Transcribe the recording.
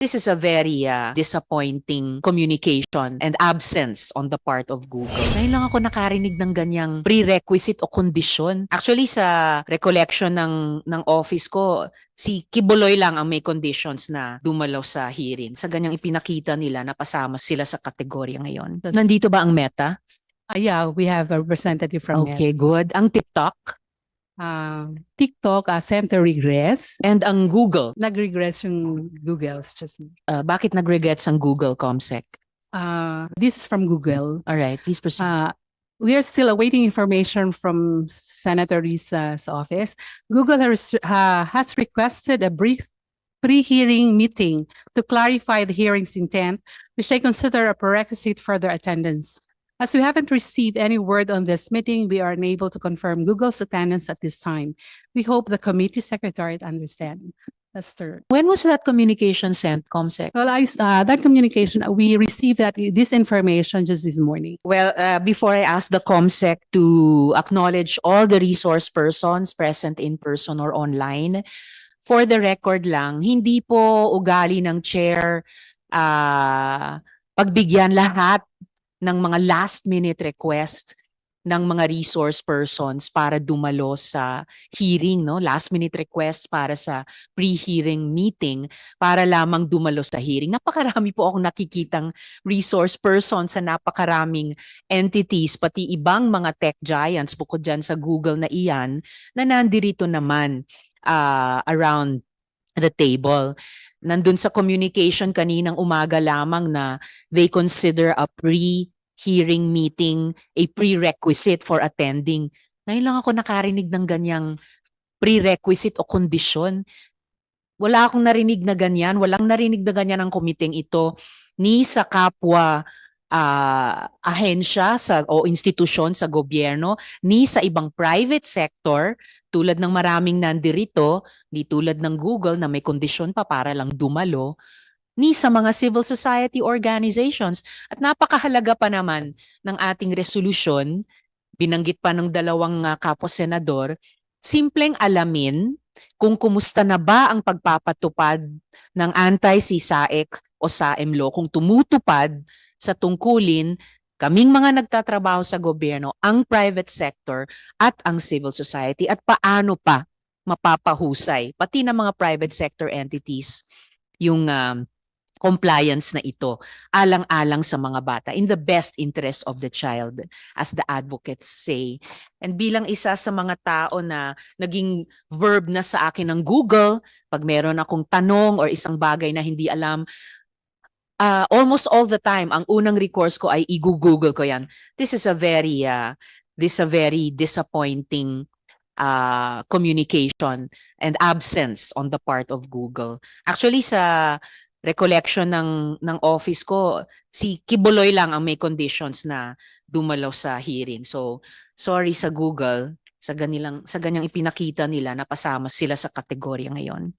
This is a very uh, disappointing communication and absence on the part of Google. Ngayon lang ako nakarinig ng ganyang prerequisite o kondisyon. Actually, sa recollection ng, ng office ko, si Kibuloy lang ang may conditions na dumalaw sa hearing. Sa ganyang ipinakita nila, napasama sila sa kategorya ngayon. Nandito ba ang Meta? Uh, yeah, we have a representative from Meta. Okay, good. Ang TikTok Uh, TikTok uh, sent a regress. and ang Google. Nag-regress yung Google's just Uh, bakit nag-regrets ang Google Comsec? uh, this is from Google. All right, please proceed. Uh, we are still awaiting information from Senator Risa's office. Google has, uh, has requested a brief pre-hearing meeting to clarify the hearing's intent, which they consider a prerequisite for their attendance. As we haven't received any word on this meeting, we are unable to confirm Google's attendance at this time. We hope the committee secretary understand. That's third. When was that communication sent, Comsec? Well, I, uh, that communication, we received that, this information just this morning. Well, uh, before I ask the COMSEC to acknowledge all the resource persons present in person or online, for the record lang, hindi po ugali ng chair ah, pagbigyan lahat ng mga last minute request ng mga resource persons para dumalo sa hearing, no? Last minute request para sa pre-hearing meeting para lamang dumalo sa hearing. Napakarami po akong nakikitang resource persons sa napakaraming entities, pati ibang mga tech giants bukod dyan sa Google na iyan, na nandirito naman ah, around the table. Nandun sa communication kaninang umaga lamang na they consider a pre-hearing meeting a prerequisite for attending. Ngayon lang ako nakarinig ng ganyang prerequisite o kondisyon. Wala akong narinig na ganyan, walang narinig na ganyan ang komiteng ito ni sa kapwa ah, ahensya sa o institusyon sa gobyerno ni sa ibang private sector tulad ng maraming nandirito, di tulad ng Google na may kondisyon pa para lang dumalo, ni sa mga civil society organizations. At napakahalaga pa naman ng ating resolusyon, binanggit pa ng dalawang uh, kapwa-senador, simpleng alamin kung kumusta na ba ang pagpapatupad ng anti-CSAEC o SAEM law, kung tumutupad sa tungkulin kaming mga nagtatrabaho sa gobyerno, ang private sector at ang civil society at paano pa mapapahusay pati ng mga private sector entities yung um, compliance na ito alang-alang sa mga bata in the best interest of the child as the advocates say. And bilang isa sa mga tao na naging verb na sa akin ng Google, pag meron akong tanong or isang bagay na hindi alam, uh, almost all the time, ang unang recourse ko ay i-google ko yan. This is a very, uh, this is a very disappointing uh, communication and absence on the part of Google. Actually, sa recollection ng, ng office ko, si Kibuloy lang ang may conditions na dumalaw sa hearing. So, sorry sa Google, sa ganilang sa ganyang ipinakita nila napasama sila sa kategorya ngayon.